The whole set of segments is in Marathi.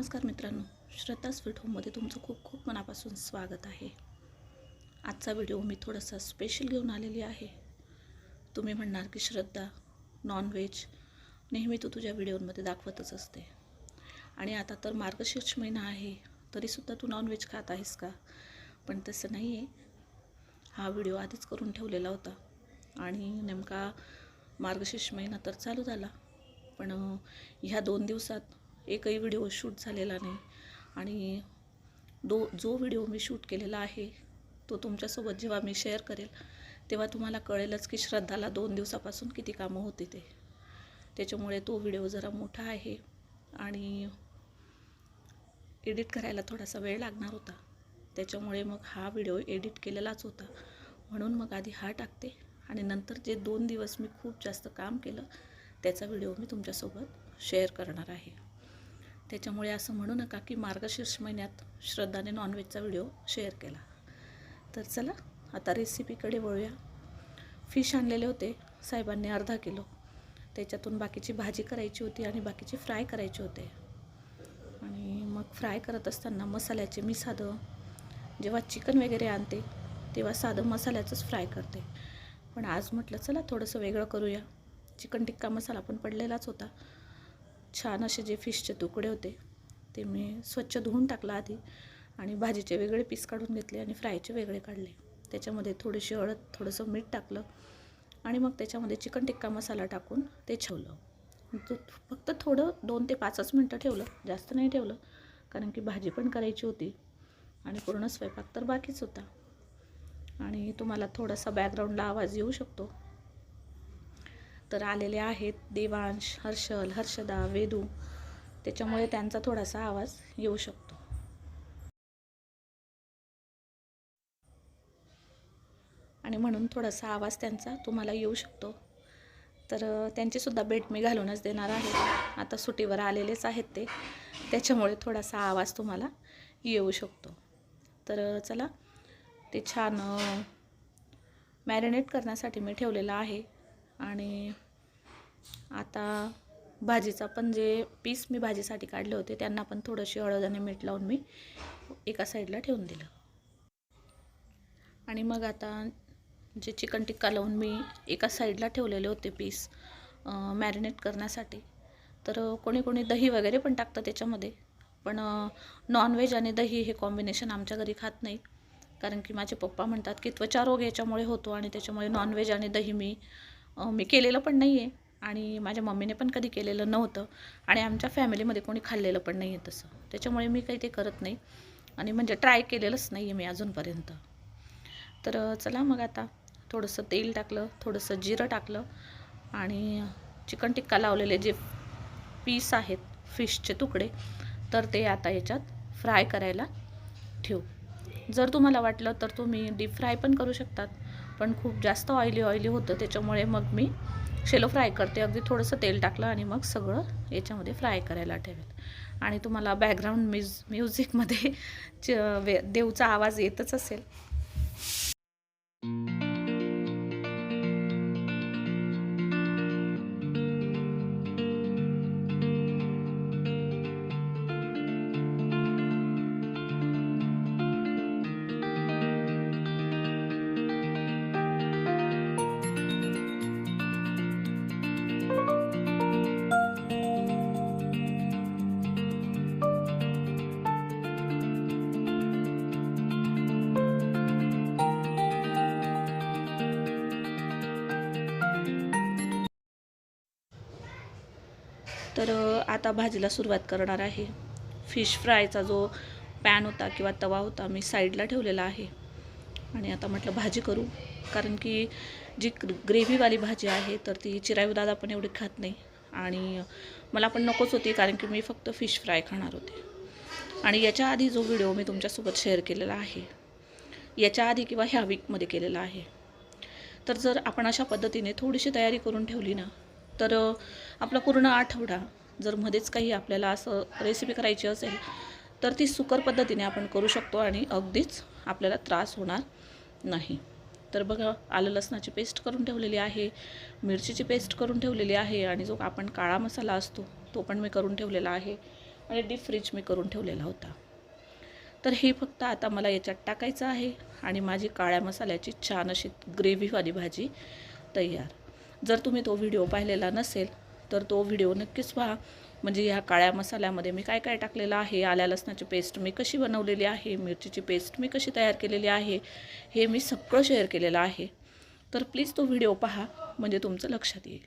नमस्कार मित्रांनो श्रद्धा स्वीट होममध्ये तुमचं खूप खूप मनापासून स्वागत आहे. आजचा व्हिडिओ मी थोडासा स्पेशल घेऊन आलेली आहे. तुम्ही म्हणणार की श्रद्धा नॉनव्हेज नेहमी तू तुझ्या व्हिडिओमध्ये दाखवतच असते. आणि आता तर मार्गशीर्ष महिना आहे तरीसुद्धा तू नॉनव्हेज खात आहेस का? पण तसं नाही आहे हा व्हिडिओ आधीच करून ठेवलेला होता. आणि नेमका मार्गशीर्ष महिना तर चालू झाला. पण ह्या दोन दिवसात एकही व्हिडिओ शूट झालेला नाही. आणि दो जो व्हिडिओ मी शूट केलेला आहे तो तुमच्यासोबत जेव्हा मी शेअर करेल तेव्हा तुम्हाला कळेलच की श्रद्धाला दोन दिवसापासून किती कामं होती ते. त्याच्यामुळे तो व्हिडिओ जरा मोठा आहे आणि एडिट करायला थोडासा वेळ लागणार होता. त्याच्यामुळे मग हा व्हिडिओ एडिट केलेलाच होता. म्हणून मग आधी हा टाकते आणि नंतर जे दोन दिवस मी खूप जास्त काम केलं त्याचा व्हिडिओ मी तुमच्यासोबत शेअर करणार आहे. त्याच्यामुळे असं म्हणू नका की मार्गशीर्ष महिन्यात श्रद्धाने नॉनव्हेजचा व्हिडिओ शेअर केला. तर चला आता रेसिपीकडे वळूया. फिश आणलेले होते साहेबांनी अर्धा किलो. त्याच्यातून बाकीची भाजी करायची होती आणि बाकीची फ्राय करायचे होते. आणि मग फ्राय करत असताना मसाल्याचे मी साधं जेव्हा चिकन वगैरे आणते तेव्हा साधं मसाल्याचंच फ्राय करते. पण आज म्हटलं चला थोडंसं वेगळं करूया. चिकन टिक्का मसाला पण पडलेलाच होता. छान असे जे फिशचे तुकडे होते ते मी स्वच्छ धुवून टाकला आधी आणि भाजीचे वेगळे पीस काढून घेतले आणि फ्रायचे वेगळे काढले. त्याच्यामध्ये थोडीशी हळद थोडंसं मीठ टाकलं आणि मग त्याच्यामध्ये चिकन टिक्का मसाला टाकून ते ठेवलं फक्त थोडं दोन ते पाचच मिनटं ठेवलं जास्त नाही ठेवलं कारण की भाजी पण करायची होती आणि पूर्ण स्वयंपाक तर बाकीच होता. आणि तुम्हाला थोडासा बॅकग्राऊंडला आवाज येऊ शकतो. तर आलेले आहेत देवांश हर्षल हर्षदा वेदू. त्याच्यामुळे त्यांचा थोडासा आवाज येऊ शकतो. आणि म्हणून थोडासा आवाज त्यांचा तुम्हाला येऊ शकतो. तर त्यांचीसुद्धा भेट मी घालूनच देणार आहे. आता सुटीवर आलेलेच आहेत ते. त्याच्यामुळे थोडासा आवाज तुम्हाला येऊ शकतो. तर चला. ते छान मॅरिनेट करण्यासाठी मी ठेवलेलं आहे. आणि आता भाजीचा पण जे पीस मी भाजीसाठी काढले होते त्यांना पण थोडंशी हळद आणि मीठ लावून मी एका साईडला ठेवून दिलं. आणि मग आता जे चिकन टिक्का लावून मी एका साईडला ठेवलेले होते पीस मॅरिनेट करण्यासाठी. तर कोणी कोणी दही वगैरे पण टाकतं त्याच्यामध्ये पण नॉनव्हेज आणि दही हे कॉम्बिनेशन आमच्या घरी खात नाही. कारण की माझे पप्पा म्हणतात की त्वचारोग याच्यामुळे होतो आणि त्याच्यामुळे नॉनव्हेज आणि दही मी मी केलेलं पण नाही आहे आणि माझ्या मम्मीने पण कधी केलेलं नव्हतं. आणि आमच्या फॅमिलीमध्ये कोणी खाल्लेलं पण नाही आहे तसं. त्याच्यामुळे मी काही ते करत नाही. आणि म्हणजे ट्राय केलेलंच नाही आहे मी अजूनपर्यंत. तर चला मग आता. थोडंसं तेल टाकलं थोडंसं जिरं टाकलं. आणि चिकन टिक्का लावलेले जे पीस आहेत फिशचे तुकडे तर ते आता याच्यात फ्राय करायला ठेवू. जर तुम्हाला वाटलं तर तुम्ही डीप फ्राय पण करू शकतात. पण खूप जास्त ऑइली ऑइली होतं. त्याच्यामुळे मग मी शेलो फ्राय करते. अगदी थोडंसं तेल टाकलं आणि मग सगळं याच्यामध्ये फ्राय करायला ठेवेल. आणि तुम्हाला बॅकग्राऊंड म्युज म्युझिकमध्ये च वे देवचा आवाज येतच असेल. तर आता भाजीला सुरुवात करणार आहे. फिश फ्रायचा जो पॅन होता किंवा तवा होता मी साईडला ठेवलेला आहे. आणि आता म्हटलं भाजी करू. कारण की जी ग्रेव्हीवाली भाजी आहे तर ती चिरायू दादा पण एवढी खात नाही. आणि मला पण नकोच होती कारण की मी फक्त फिश फ्राय खाणार होते. आणि याच्या आधी जो व्हिडिओ मी तुमच्यासोबत शेअर केलेला आहे याच्या आधी किंवा ह्या वीकमध्ये केलेला आहे. तर जर आपण अशा पद्धतीने थोडीशी तयारी करून ठेवली ना तर आपला पूर्ण आठवडा जर मध्येच काही आपल्याला असं रेसिपी करायची असेल तर ती सुकर पद्धतीने आपण करू शकतो आणि अगदीच आपल्याला त्रास होणार नाही. तर बघा आलं लसणाची पेस्ट करून ठेवलेली आहे मिरचीची पेस्ट करून ठेवलेली आहे आणि जो आपण काळा मसाला असतो तो पण मी करून ठेवलेला आहे आणि डीप फ्रीज मी करून ठेवलेला होता. तर हे फक्त आता मला याच्यात टाकायचं आहे आणि माझी काळ्या मसाल्याची छान अशी ग्रेव्हीवाली भाजी तयार. जर तुम्ही तो व्हिडिओ पाहिलेला नसेल तर तो व्हिडिओ नक्कीच पहा. म्हणजे ह्या काळ्या मसाल्यामध्ये मी काय काय टाकलेलं आहे आल्या लसणाची पेस्ट मी कशी बनवलेली आहे मिरचीची पेस्ट मी कशी तयार केलेली आहे हे मी सगळं शेअर केलेलं आहे. तर प्लीज तो व्हिडिओ पहा म्हणजे तुमचं लक्षात येईल.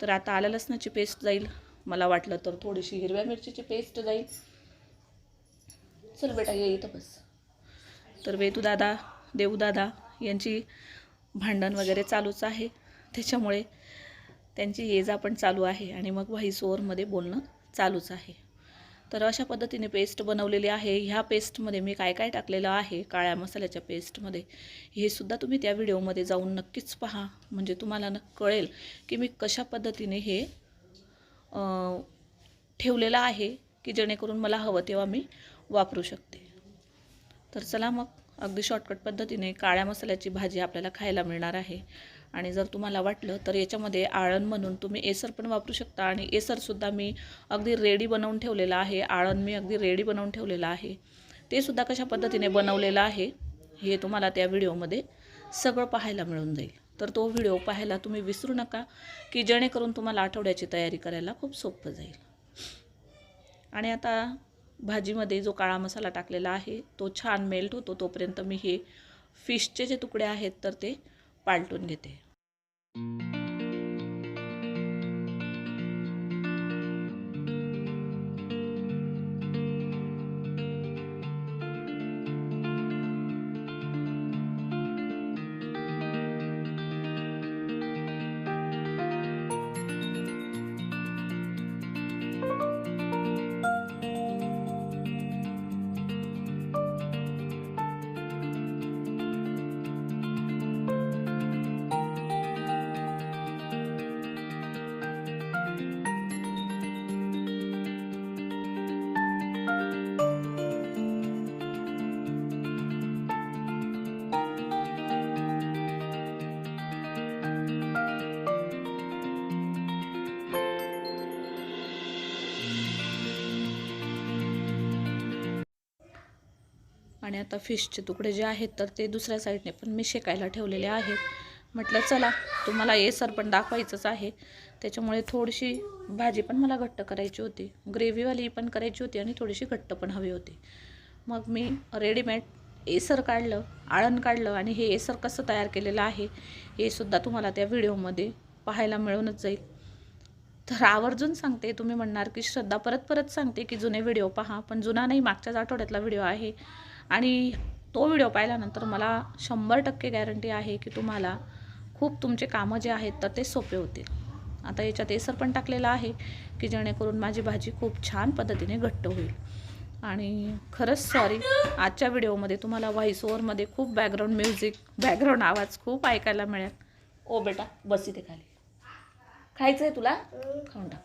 तर आता आल्या लसणाची पेस्ट जाईल. मला वाटलं तर थोडीशी हिरव्या मिरचीची पेस्ट जाईल. चल बेटा ये इथं बस. तर वेदू दादा देऊ दादा यांची भांडण वगैरे चालूच आहे. त्याच्यामुळे त्यांची ये जा पण चालू आहे आणि मग व्हॉइस ओवरमध्ये बोलणं चालूच आहे. तर अशा पद्धतीने पेस्ट बनवलेली आहे. ह्या पेस्टमध्ये मी काय काय टाकलेलं आहे काळ्या मसाल्याच्या पेस्टमध्ये हे सुद्धा तुम्ही त्या व्हिडिओमध्ये जाऊन नक्कीच पहा. म्हणजे तुम्हाला न कळेल की मी कशा पद्धतीने हे ठेवलेलं आहे की जेणेकरून मला हवं तेव्हा मी वापरू शकते. तर चला मग अगदी शॉर्टकट पद्धतीने काळ्या मसाल्याची भाजी आपल्याला खायला मिळणार आहे. आणि जर तुम्हाला वाटलं तर याच्यामध्ये आळण म्हणून तुम्ही एसर पण वापरू शकता आणि एसरसुद्धा मी अगदी रेडी बनवून ठेवलेला आहे. आळण मी अगदी रेडी बनवून ठेवलेलं आहे. ते सुद्धा कशा पद्धतीने बनवलेलं आहे हे तुम्हाला त्या व्हिडिओमध्ये सगळं पाहायला मिळून जाईल. तर तो व्हिडिओ पाहायला तुम्ही विसरू नका की जेणेकरून तुम्हाला आठवड्याची तयारी करायला खूप सोपं जाईल. आणि आता भाजीमध्ये जो काळा मसाला टाकलेला आहे तो छान मेल्ट होतो तोपर्यंत मी हे फिशचे जे तुकडे आहेत तर ते पालटून घेते. आणि आता फिशचे तुकडे जे आहेत तर ते दुसऱ्या साईडने पण मी शेकायला ठेवलेले आहेत. म्हटलं चला तुम्हाला एसर पण दाखवायचंच आहे. त्याच्यामुळे थोडीशी भाजी पण मला घट्ट करायची होती. ग्रेव्हीवाली पण करायची होती आणि थोडीशी घट्ट पण हवी होती. मग मी रेडीमेड एसर काढलं आळण काढलं आणि हे एसर कसं तयार केलेलं आहे हे सुद्धा तुम्हाला त्या व्हिडिओमध्ये पाहायला मिळूनच जाईल. तर आवर्जून सांगते तुम्ही म्हणणार की श्रद्धा परत परत सांगते की जुने व्हिडिओ पहा पण जुना नाही मागच्याच आठवड्यातला व्हिडिओ आहे. आणि तो व्हिडिओ पाहिल्यानंतर मला शंभर टक्के गॅरंटी आहे की तुम्हाला खूप तुमचे कामं जे आहेत तर ते सोपे होतील. आता याच्यात एसर पण टाकलेलं आहे की जेणेकरून माझी भाजी खूप छान पद्धतीने घट्ट होईल. आणि खरंच सॉरी आजच्या व्हिडिओमध्ये तुम्हाला व्हॉइस ओव्हरमध्ये खूप बॅकग्राऊंड म्युझिक बॅकग्राऊंड आवाज खूप ऐकायला मिळेल. ओ बेटा बस इथे खाली. खायचं आहे तुला? खाऊन टाक.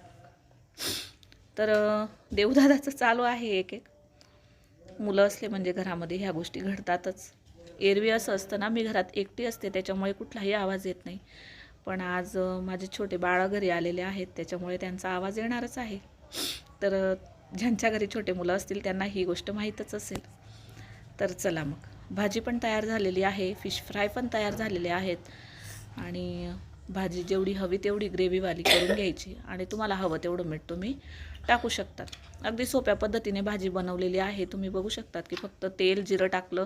तर देवदादाचं चालू आहे एक एक. मुलं असले म्हणजे घरामध्ये ह्या गोष्टी घडतातच. एरवी असं असतं ना मी घरात एकटी असते त्याच्यामुळे कुठलाही आवाज येत नाही. पण आज माझे छोटे बाळं घरी आलेले आहेत त्याच्यामुळे त्यांचा आवाज येणारच आहे. तर ज्यांच्या घरी छोटे मुलं असतील त्यांना ही गोष्ट माहीतच असेल. तर चला मग. भाजी पण तयार झालेली आहे फिश फ्राय पण तयार झालेले आहेत. आणि भाजी जेवढी हवी तेवढी ग्रेव्हीवाली करून घ्यायची. आणि तुम्हाला हवं तेवढं मीठ तुम्ही टाकू शकतात. अगदी सोप्या पद्धतीने भाजी बनवलेली आहे. तुम्ही बघू शकतात की फक्त तेल जिरं टाकलं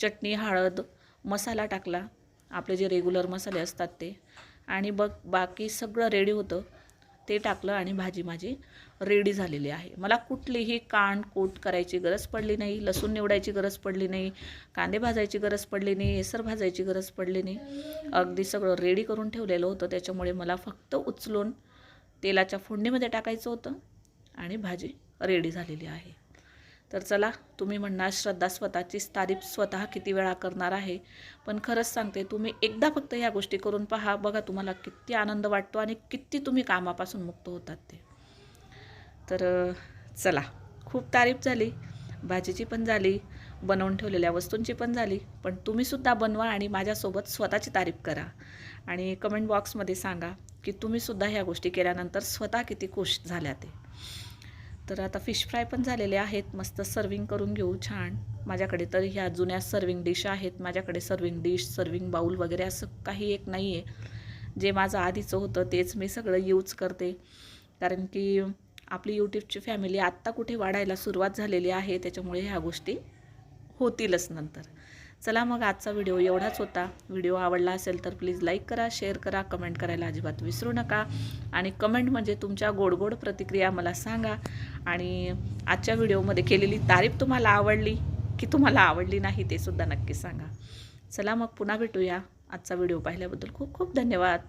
चटणी हळद मसाला टाकला. आपले जे रेग्युलर मसाले असतात ते. आणि बघ बाकी सगळं रेडी होतं. ते टाकलं आणि भाजी माझी रेडी झालेली आहे. मला कुठलीही कांड कूट करायची गरज पडली नाही. लसूण निवडायची गरज पडली नाही. कांदे भाजायची गरज पडली नाही. हेसर भाजायची गरज पडली नाही. अगदी सगळं रेडी करून ठेवलेलं होतं. त्याच्यामुळे मला फक्त उचलून तेलाच्या फोडणीमध्ये टाकायचं होतं. आणि भाजी रेडी झालेली आहे. तर चला तुम्ही म्हणणार श्रद्धा स्वतःचीच तारीफ स्वतः किती वेळा करणार आहे पण खरंच सांगते तुम्ही एकदा फक्त ह्या गोष्टी करून पहा बघा तुम्हाला किती आनंद वाटतो आणि किती तुम्ही कामापासून मुक्त होतात ते. तर चला खूप तारीफ झाली भाजीची पण झाली बनवून ठेवलेल्या वस्तूंची पण झाली पण तुम्हीसुद्धा बनवा आणि माझ्यासोबत स्वतःची तारीफ करा. आणि कमेंट बॉक्समध्ये सांगा की तुम्हीसुद्धा ह्या गोष्टी केल्यानंतर स्वतः किती खुश झाल्या ते. तर आता फिश फ्राय पण झालेले आहेत. मस्त सर्विंग करून घेऊ छान. माझ्याकडे तर ह्या जुन्या सर्विंग डिश आहेत. माझ्याकडे सर्विंग डिश सर्विंग बाऊल वगैरे असं काही एक नाही आहे जे माझं आधीचं होतं तेच मी सगळं यूज करते. कारण की आपली यूट्यूबची फॅमिली आत्ता कुठे वाढायला सुरुवात झालेली आहे त्याच्यामुळे ह्या गोष्टी होतीलच नंतर. चला मग आजचा व्हिडिओ एवढाच होता. व्हिडिओ आवडला असेल तर प्लीज लाईक करा शेअर करा कमेंट करायला अजिबात विसरू नका. आणि कमेंट म्हणजे तुमच्या गोड गोड प्रतिक्रिया मला सांगा. आणि आजच्या व्हिडिओमध्ये केलेली तारीफ तुम्हाला आवडली की तुम्हाला आवडली नाही ते सुद्धा नक्की सांगा. चला मग पुन्हा भेटूया. आजचा व्हिडिओ पाहिल्याबद्दल खूप खूप धन्यवाद.